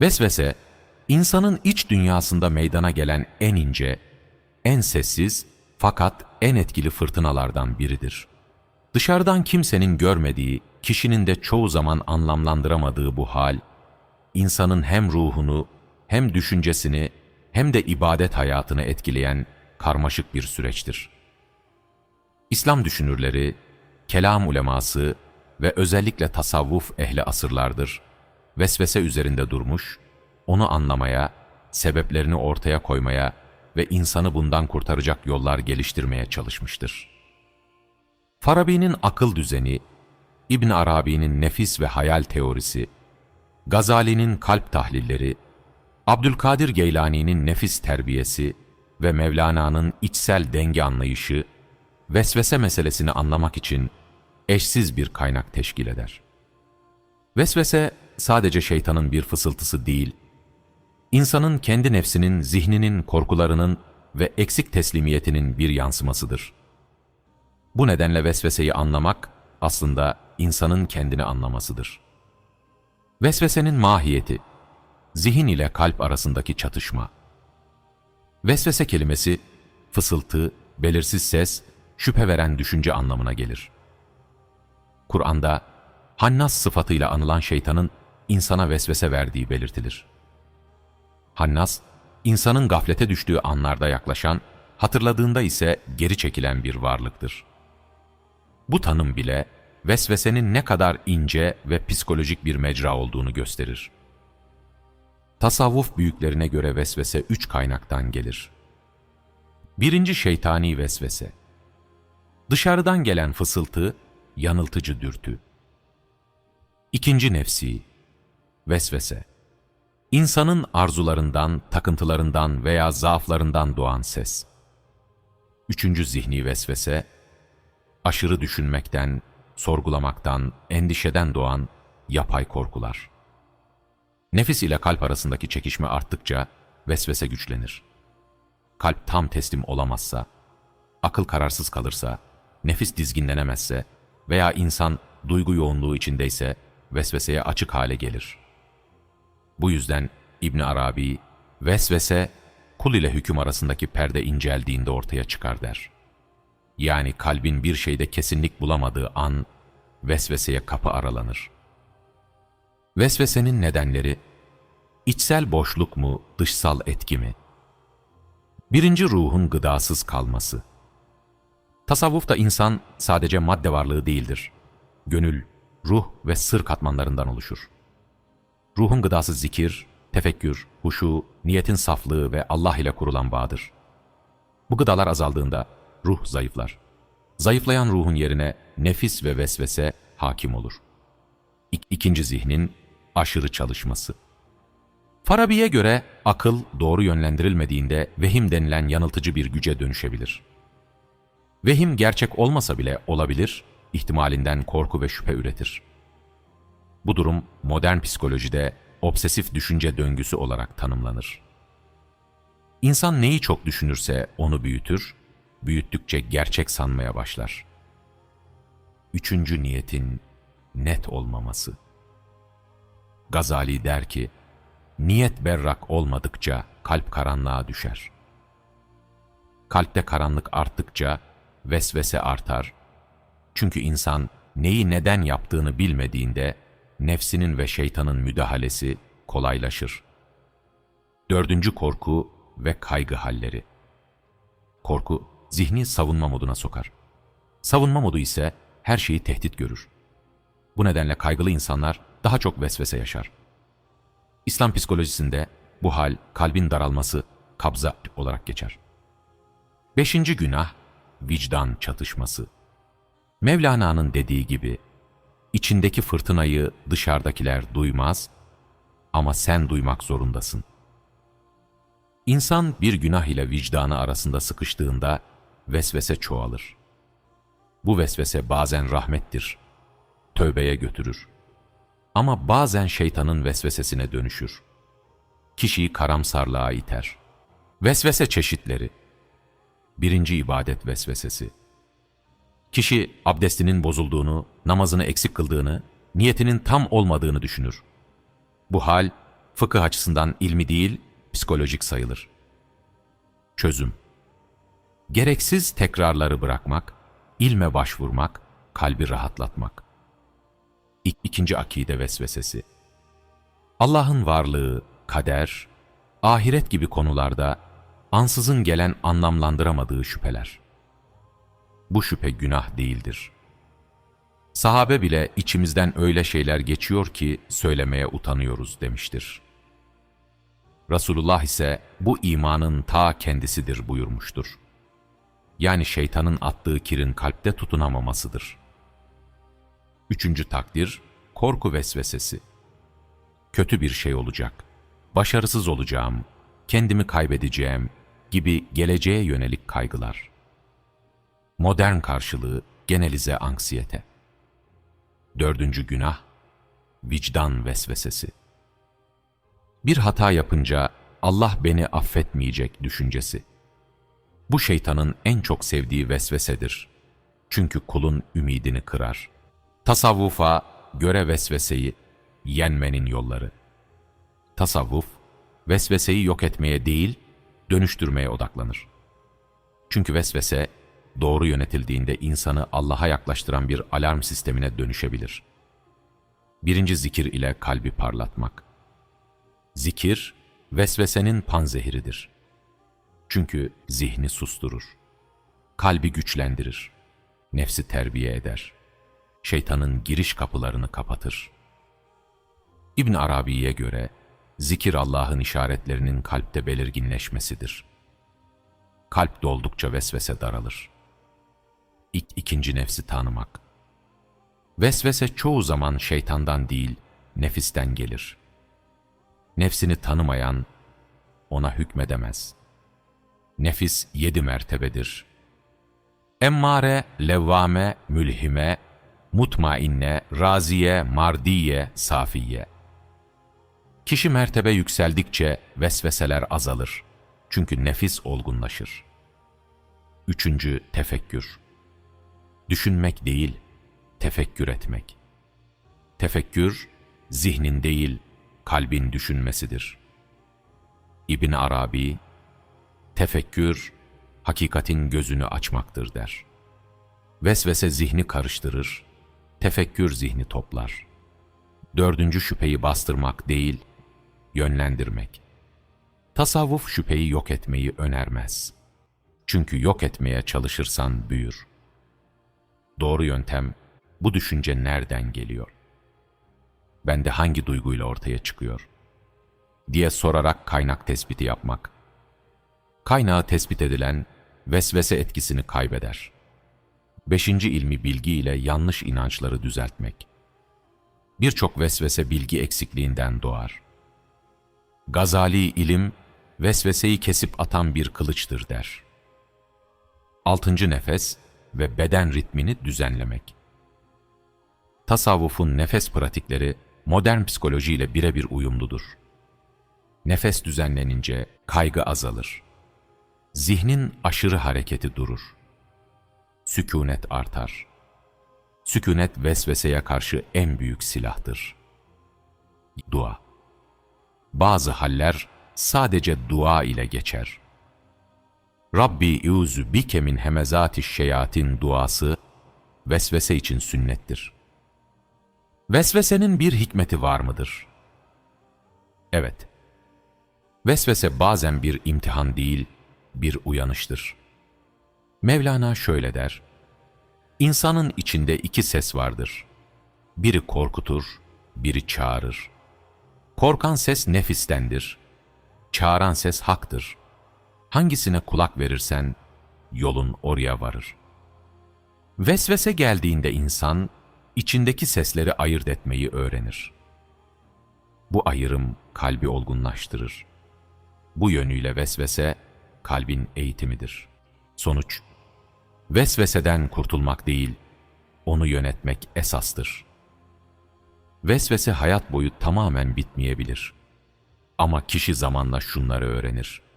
Vesvese, insanın iç dünyasında meydana gelen en ince, en sessiz fakat en etkili fırtınalardan biridir. Dışarıdan kimsenin görmediği, kişinin de çoğu zaman anlamlandıramadığı bu hal, insanın hem ruhunu, hem düşüncesini, hem de ibadet hayatını etkileyen karmaşık bir süreçtir. İslam düşünürleri, kelam uleması ve özellikle tasavvuf ehli asırlardır, vesvese üzerinde durmuş, onu anlamaya, sebeplerini ortaya koymaya ve insanı bundan kurtaracak yollar geliştirmeye çalışmıştır. Farabi'nin akıl düzeni, İbn Arabi'nin nefis ve hayal teorisi, Gazali'nin kalp tahlilleri, Abdülkadir Geylani'nin nefis terbiyesi ve Mevlana'nın içsel denge anlayışı, vesvese meselesini anlamak için eşsiz bir kaynak teşkil eder. Vesvese sadece şeytanın bir fısıltısı değil, insanın kendi nefsinin, zihninin, korkularının ve eksik teslimiyetinin bir yansımasıdır. Bu nedenle vesveseyi anlamak aslında insanın kendini anlamasıdır. Vesvesenin mahiyeti, zihin ile kalp arasındaki çatışma. Vesvese kelimesi, fısıltı, belirsiz ses, şüphe veren düşünce anlamına gelir. Kur'an'da, Hannas sıfatıyla anılan şeytanın insana vesvese verdiği belirtilir. Hannas, insanın gaflete düştüğü anlarda yaklaşan, hatırladığında ise geri çekilen bir varlıktır. Bu tanım bile vesvesenin ne kadar ince ve psikolojik bir mecra olduğunu gösterir. Tasavvuf büyüklerine göre vesvese üç kaynaktan gelir. Birinci şeytani vesvese. Dışarıdan gelen fısıltı, yanıltıcı dürtü. İkinci nefsi, vesvese. İnsanın arzularından, takıntılarından veya zaaflarından doğan ses. Üçüncü zihni vesvese, aşırı düşünmekten, sorgulamaktan, endişeden doğan yapay korkular. Nefis ile kalp arasındaki çekişme arttıkça vesvese güçlenir. Kalp tam teslim olamazsa, akıl kararsız kalırsa, nefis dizginlenemezse veya insan duygu yoğunluğu içindeyse vesveseye açık hale gelir. Bu yüzden İbn Arabi, vesvese kul ile hüküm arasındaki perde inceldiğinde ortaya çıkar der. Yani kalbin bir şeyde kesinlik bulamadığı an, vesveseye kapı aralanır. Vesvesenin nedenleri, içsel boşluk mu, dışsal etki mi? Birinci ruhun gıdasız kalması. Tasavvufta insan sadece madde varlığı değildir. Gönül, ruh ve sır katmanlarından oluşur. Ruhun gıdası zikir, tefekkür, huşu, niyetin saflığı ve Allah ile kurulan bağdır. Bu gıdalar azaldığında ruh zayıflar. Zayıflayan ruhun yerine nefis ve vesvese hakim olur. İk ikinci zihnin aşırı çalışması. Farabi'ye göre akıl doğru yönlendirilmediğinde vehim denilen yanıltıcı bir güce dönüşebilir. Vehim gerçek olmasa bile olabilir, ihtimalinden korku ve şüphe üretir. Bu durum modern psikolojide obsesif düşünce döngüsü olarak tanımlanır. İnsan neyi çok düşünürse onu büyütür, büyüttükçe gerçek sanmaya başlar. Üçüncü niyetin net olmaması. Gazali der ki, niyet berrak olmadıkça kalp karanlığa düşer. Kalpte karanlık arttıkça vesvese artar. Çünkü insan neyi neden yaptığını bilmediğinde nefsinin ve şeytanın müdahalesi kolaylaşır. Dördüncü korku ve kaygı halleri. Korku, zihni savunma moduna sokar. Savunma modu ise her şeyi tehdit görür. Bu nedenle kaygılı insanlar daha çok vesvese yaşar. İslam psikolojisinde bu hal kalbin daralması, kabza olarak geçer. Beşinci günah, vicdan çatışması. Mevlana'nın dediği gibi, içindeki fırtınayı dışarıdakiler duymaz ama sen duymak zorundasın. İnsan bir günah ile vicdanı arasında sıkıştığında vesvese çoğalır. Bu vesvese bazen rahmettir, tövbeye götürür. Ama bazen şeytanın vesvesesine dönüşür. Kişiyi karamsarlığa iter. Vesvese çeşitleri Birinci ibadet vesvesesi Kişi abdestinin bozulduğunu, namazını eksik kıldığını, niyetinin tam olmadığını düşünür. Bu hal, fıkıh açısından ilmi değil, psikolojik sayılır. Çözüm Gereksiz tekrarları bırakmak, ilme başvurmak, kalbi rahatlatmak. İk ikinci akide vesvesesi. Allah'ın varlığı, kader, ahiret gibi konularda ansızın gelen anlamlandıramadığı şüpheler. Bu şüphe günah değildir. Sahabe bile içimizden öyle şeyler geçiyor ki söylemeye utanıyoruz demiştir. Resulullah ise bu imanın ta kendisidir buyurmuştur. Yani şeytanın attığı kirin kalpte tutunamamasıdır. Üçüncü takdir, korku vesvesesi. Kötü bir şey olacak, başarısız olacağım, kendimi kaybedeceğim gibi geleceğe yönelik kaygılar. Modern karşılığı genelize anksiyete. Dördüncü günah, vicdan vesvesesi. Bir hata yapınca Allah beni affetmeyecek düşüncesi. Bu şeytanın en çok sevdiği vesvesedir. Çünkü kulun ümidini kırar. Tasavvufa göre vesveseyi yenmenin yolları. Tasavvuf, vesveseyi yok etmeye değil, dönüştürmeye odaklanır. Çünkü vesvese, doğru yönetildiğinde insanı Allah'a yaklaştıran bir alarm sistemine dönüşebilir. Birinci zikir ile kalbi parlatmak. Zikir, vesvesenin panzehiridir. Çünkü zihni susturur. Kalbi güçlendirir. Nefsi terbiye eder. Şeytanın giriş kapılarını kapatır. İbn Arabi'ye göre, zikir Allah'ın işaretlerinin kalpte belirginleşmesidir. Kalp doldukça vesvese daralır. İlk ikinci nefsi tanımak. Vesvese çoğu zaman şeytandan değil, nefisten gelir. Nefsini tanımayan ona hükmedemez. Nefis yedi mertebedir. Emmare, levvame, mülhime, mutmainne, raziye, mardiye, safiye. Kişi mertebe yükseldikçe vesveseler azalır. Çünkü nefis olgunlaşır. Üçüncü, tefekkür. Düşünmek değil, tefekkür etmek. Tefekkür, zihnin değil, kalbin düşünmesidir. İbn Arabi, tefekkür, hakikatin gözünü açmaktır der. Vesvese zihni karıştırır, tefekkür zihni toplar. Dördüncü şüpheyi bastırmak değil, yönlendirmek. Tasavvuf şüpheyi yok etmeyi önermez. Çünkü yok etmeye çalışırsan büyür. Doğru yöntem, bu düşünce nereden geliyor? Bende hangi duyguyla ortaya çıkıyor? diye sorarak kaynak tespiti yapmak. Kaynağı tespit edilen, vesvese etkisini kaybeder. Beşinci ilmi bilgi ile yanlış inançları düzeltmek. Birçok vesvese bilgi eksikliğinden doğar. Gazali ilim, vesveseyi kesip atan bir kılıçtır der. Altıncı nefes ve beden ritmini düzenlemek. Tasavvufun nefes pratikleri modern psikolojiyle birebir uyumludur. Nefes düzenlenince kaygı azalır. Zihnin aşırı hareketi durur. Sükunet artar. Sükunet vesveseye karşı en büyük silahtır. Dua Bazı haller sadece dua ile geçer. Rabbi iuzu bike min hemezati şeyatin duası vesvese için sünnettir. Vesvesenin bir hikmeti var mıdır? Evet. Vesvese bazen bir imtihan değil, bir uyanıştır. Mevlana şöyle der, İnsanın içinde iki ses vardır. Biri korkutur, biri çağırır. Korkan ses nefistendir, çağıran ses haktır. Hangisine kulak verirsen, yolun oraya varır. Vesvese geldiğinde insan, içindeki sesleri ayırt etmeyi öğrenir. Bu ayrım kalbi olgunlaştırır. Bu yönüyle vesvese, kalbin eğitimidir. Sonuç, vesveseden kurtulmak değil, onu yönetmek esastır. Vesvese hayat boyu tamamen bitmeyebilir. Ama kişi zamanla şunları öğrenir.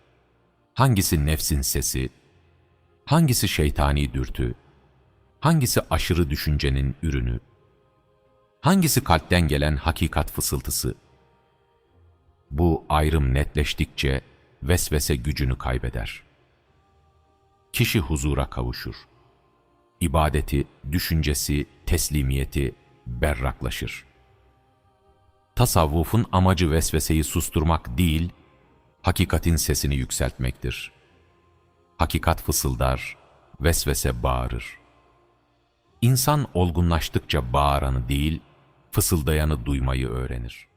Hangisi nefsin sesi, hangisi şeytani dürtü, hangisi aşırı düşüncenin ürünü, hangisi kalpten gelen hakikat fısıltısı. Bu ayrım netleştikçe vesvese gücünü kaybeder. Kişi huzura kavuşur. İbadeti, düşüncesi, teslimiyeti berraklaşır. Tasavvufun amacı vesveseyi susturmak değil, hakikatin sesini yükseltmektir. Hakikat fısıldar, vesvese bağırır. İnsan olgunlaştıkça bağıranı değil, fısıldayanı duymayı öğrenir.